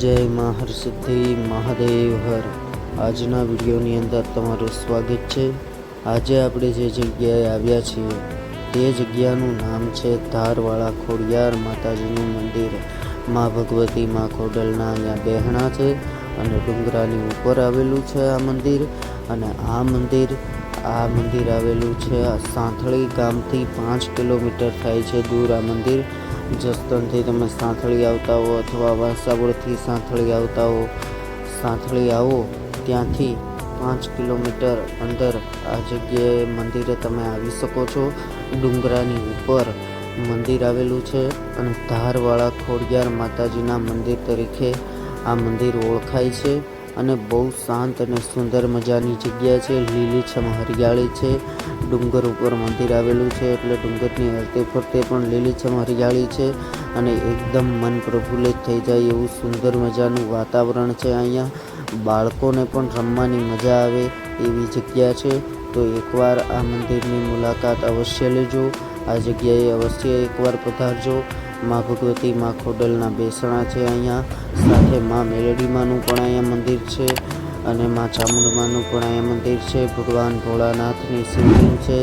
જય મા હરસિદ્ધિ મહાદેવ હર. આજના વિડીયોની અંદર તમારું સ્વાગત છે. આજે આપણે જે જગ્યાએ આવ્યા છીએ, તે જગ્યાનું નામ છે ધારવાળા ખોડિયાર માતાજીનું મંદિર. મા ભગવતી મા ખોડલના અહીંયા બહેણા છે અને ડુંગરાની ઉપર આવેલું છે આ મંદિર અને આ મંદિર આ મંદિર આવેલું છે સાંથળી ગામથી પાંચ કિલોમીટર થાય છે દૂર આ મંદિર. જસદણથી તમે સાંથળી આવતા હો અથવા વાસાવડથી સાંથળી આવતા હો, સાંથળી આવો. ત્યાંથી પાંચ કિલોમીટર અંદર આ જગ્યાએ મંદિરે તમે આવી શકો છો. ડુંગરાની ઉપર મંદિર આવેલું છે અને ધારવાળા ખોડિયાર માતાજીના મંદિર તરીકે આ મંદિર ઓળખાય છે. અને બહુ શાંત અને સુંદર મજાની જગ્યા છે. લીલીછમ હરિયાળી છે. ડુંગર ઉપર મંદિર આવેલું છે. એટલે ડુંગરની હરતે ફરતે પણ લીલીછમ હરિયાળી છે અને એકદમ મન પ્રફુલ્લિત થઈ જાય એવું સુંદર મજાનું વાતાવરણ છે અહીંયા. બાળકોને પણ રમવાની મજા આવે એવી જગ્યા છે. તો એકવાર આ મંદિરની મુલાકાત અવશ્ય લેજો. આ જગ્યાએ અવશ્ય એકવાર પધારજો. મા ભગવતી, મા ખોડલના બેસણા છે અહીંયા. સાથે મા મેલડીમાનું પણ અહીંયા મંદિર છે અને મા ચામુંડમાનું પણ અહીંયા મંદિર છે. ભગવાન ભોળાનાથની શિવલિંગ છે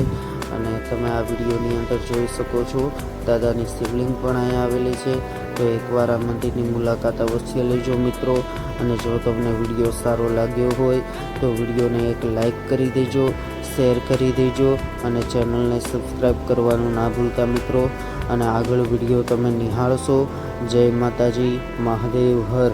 અને તમે આ વિડીયોની અંદર જોઈ શકો છો. દાદાની શિવલિંગ પણ અહીંયા આવેલી છે. તો એકવાર આ મંદિરની મુલાકાત અવશ્ય લેજો મિત્રો. અને જો તમને વીડિયો સારો લાગ્યો હોય તો વિડીયોને એક લાઈક કરી દેજો, શેર કરી દેજો અને ચેનલને સબસ્ક્રાઈબ કરવાનું ના ભૂલતા મિત્રો. અને આગળ વીડિયો તમે નિહાળશો. જય માતાજી મહાદેવ હર.